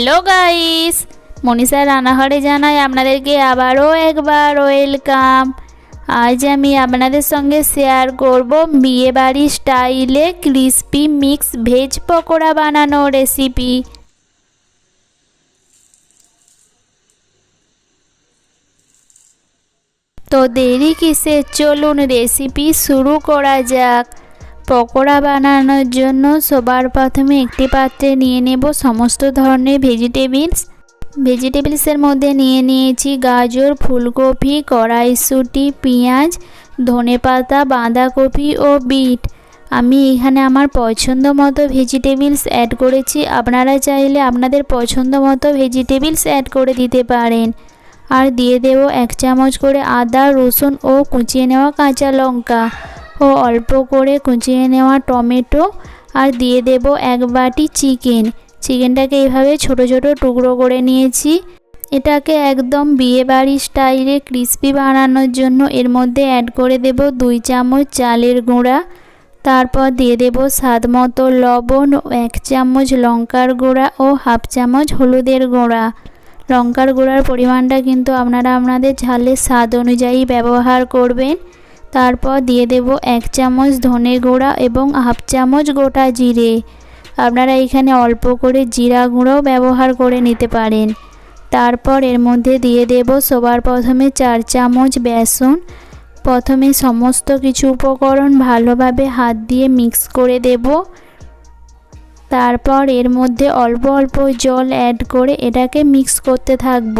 Hello guys, Manisha রান্নাঘরে জানাই আপনাদেরকে আবারও একবার ওয়েলকাম। আজ আমি আপনাদের সঙ্গে শেয়ার করব বিয়েবাড়ি স্টাইলে ক্রিস্পি মিক্স ভেজ পকোড়া বানানোর রেসিপি তো দেরি কিসে, চলুন রেসিপি শুরু করা যাক। পকোড়া বানানোর জন্য সবার প্রথমে একটি পাত্রে নিয়ে নেব সমস্ত ধরনের ভেজিটেবলস ভেজিটেবলসের মধ্যে নিয়ে নিয়েছি গাজর, ফুলকপি, কড়াইশুঁটি, পেঁয়াজ, ধনেপাতা, বাঁধাকপি ও বিট। আমি এখানে আমার পছন্দ মতো ভেজিটেবলস অ্যাড করেছি। আপনারা চাইলে আপনাদের পছন্দ মতো ভেজিটেবলস অ্যাড করে দিতে পারেন। আর দিয়ে দেব এক চামচ করে আদা, রসুন ও কুচিয়ে নেওয়া কাঁচা লঙ্কা। ও অল্প করে কুচিয়ে নেওয়া টমেটো আর দিয়ে দেব এক বাটি চিকেন। চিকেনটাকে এইভাবে ছোট ছোট টুকরো করে নিয়েছি। এটাকে একদম বিয়েবাড়ি স্টাইলে ক্রিসপি বানানোর জন্য এর মধ্যে অ্যাড করে দেব দুই চামচ চালের গুঁড়া। তারপর দিয়ে দেব স্বাদ মতো লবণ, এক চামচ লঙ্কার গুঁড়া ও হাফ চামচ হলুদের গুঁড়া। লঙ্কার গুঁড়ার পরিমাণটা কিন্তু আপনারা আপনাদের ঝালের স্বাদ অনুযায়ী ব্যবহার করবেন। তারপর দিয়ে দেব এক চামচ ধনে গুঁড়া এবং হাফ চামচ গোটা জিরে। আপনারা এখানে অল্প করে জিরা গুঁড়ো ব্যবহার করে নিতে পারেন। তারপর এর মধ্যে দিয়ে দেব সবার প্রথমে চার চামচ বেসন। প্রথমে সমস্ত কিছু উপকরণ ভালোভাবে হাত দিয়ে মিক্স করে দেব। তারপর এর মধ্যে অল্প অল্প জল অ্যাড করে এটাকে মিক্স করতে থাকব।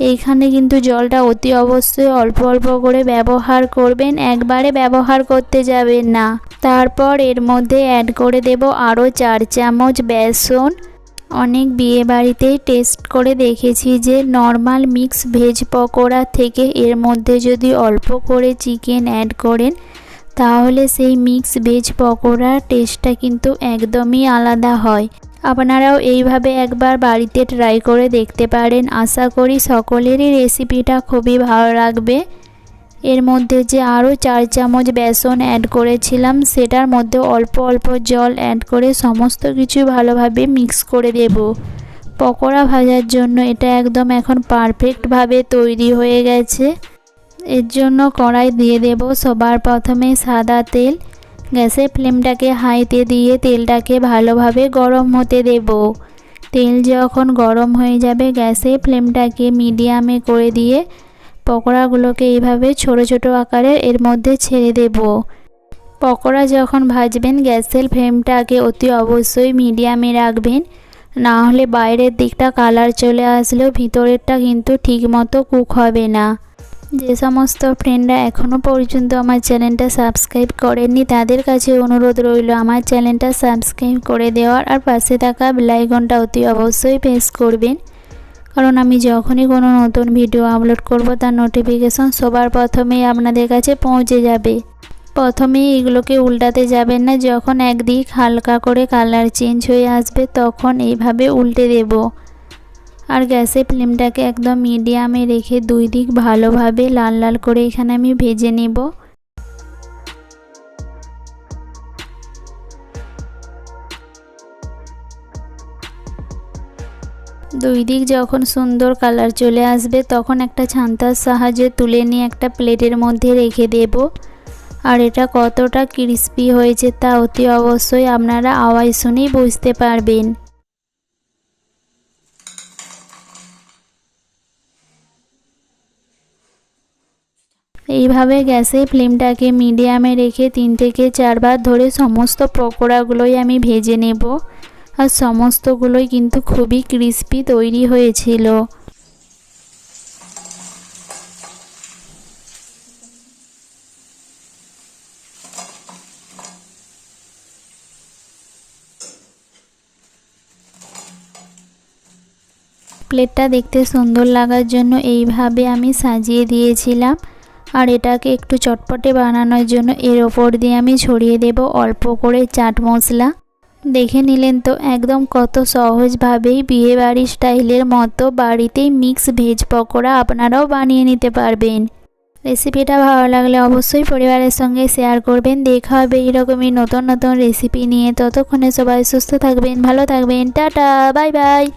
এইখানে কিন্তু জলটা অতি অবশ্যই অল্প অল্প করে ব্যবহার করবেন, একবারে ব্যবহার করতে যাবেন না। তারপর এর মধ্যে অ্যাড করে দেব আরও চার চামচ বেসন। অনেক বিয়ে বাড়িতেই টেস্ট করে দেখেছি যে নর্মাল মিক্স ভেজ পকোড়া থেকে এর মধ্যে যদি অল্প করে চিকেন অ্যাড করেন, তাহলে সেই মিক্স ভেজ পকোড়ার টেস্টটা কিন্তু একদমই আলাদা হয়। আপনারাও এইভাবে একবার বাড়িতে ট্রাই করে দেখতে পারেন। আশা করি সকলেরই রেসিপিটা খুবই ভালো লাগবে। এর মধ্যে যে আরও চার চামচ বেসন অ্যাড করেছিলাম, সেটার মধ্যে অল্প অল্প জল অ্যাড করে সমস্ত কিছু ভালোভাবে মিক্স করে দেব। পকোড়া ভাজার জন্য এটা একদম এখন পারফেক্টভাবে তৈরি হয়ে গেছে। এর জন্য কড়াই দিয়ে দেব সবার প্রথমে সাদা তেল। গ্যাসের ফ্লেমটাকে হাইতে দিয়ে তেলটাকে ভালোভাবে গরম হতে দেব। তেল যখন গরম হয়ে যাবে, গ্যাসের ফ্লেমটাকে মিডিয়ামে করে দিয়ে পকোড়াগুলোকে এইভাবে ছোট ছোট আকারের এর মধ্যে ছেড়ে দেব। পকোড়া যখন ভাজবেন, গ্যাসের ফ্লেমটাকে অতি অবশ্যই মিডিয়ামে রাখবেন। না হলে বাইরের দিকটা কালার চলে আসলেও ভিতরেরটা কিন্তু ঠিকমতো কুক হবে না। যে সমস্ত ফ্রেন্ডরা এখনও পর্যন্ত আমার চ্যানেলটা সাবস্ক্রাইব করেননি, তাদের কাছে অনুরোধ রইল আমার চ্যানেলটা সাবস্ক্রাইব করে দেওয়ার আর পাশে থাকা বেলাইকনটা অতি অবশ্যই প্রেস করবেন। কারণ আমি যখনই কোনো নতুন ভিডিও আপলোড করব, তার নোটিফিকেশন সবার প্রথমেই আপনাদের কাছে পৌঁছে যাবে। প্রথমেই এগুলোকে উল্টাতে যাবেন না, যখন একদিক হালকা করে কালার চেঞ্জ হয়ে আসবে, তখন এইভাবে উল্টে দেবো। আর গ্যাসে ফ্লেমটাকে একদম মিডিয়ামে রেখে দুই দিক ভালোভাবে লাল লাল করে এখানে আমি ভেজে নেব। দুই দিক যখন সুন্দর কালার চলে আসবে তখন একটা ছান্তার সাহায্যে তুলে নিয়ে একটা প্লেটের মধ্যে রেখে দেব। আর এটা কতটা ক্রিস্পি হয়েছে তা অতি অবশ্যই আপনারা আওয়াজ শুনেই বুঝতে পারবেন। এইভাবে গ্যাসে ফ্লেমটাকে মিডিয়ামে রেখে তিন থেকে চারবার ধরে সমস্ত পকোড়াগুলোই আমি ভেজে নেব। আর সমস্তগুলোই কিন্তু খুবই ক্রিস্পি তৈরি হয়েছিল। প্লেটটা দেখতে সুন্দর লাগার জন্য এইভাবে আমি সাজিয়ে দিয়েছিলাম। আর এটাকে একটু চটপটে বানানোর জন্য এর ওপর দিয়ে আমি ছড়িয়ে দেব অল্প করে চাট মশলা। দেখে নিলেন তো, একদম কত সহজভাবেই বিয়েবাড়ি স্টাইলের মতো বাড়িতেই মিক্স ভেজ পকোড়া আপনারাও বানিয়ে নিতে পারবেন। রেসিপিটা ভালো লাগলে অবশ্যই পরিবারের সঙ্গে শেয়ার করবেন। দেখা হবে এইরকমই নতুন নতুন রেসিপি নিয়ে। ততক্ষণে সবাই সুস্থ থাকবেন, ভালো থাকবেন। Tata, bye bye.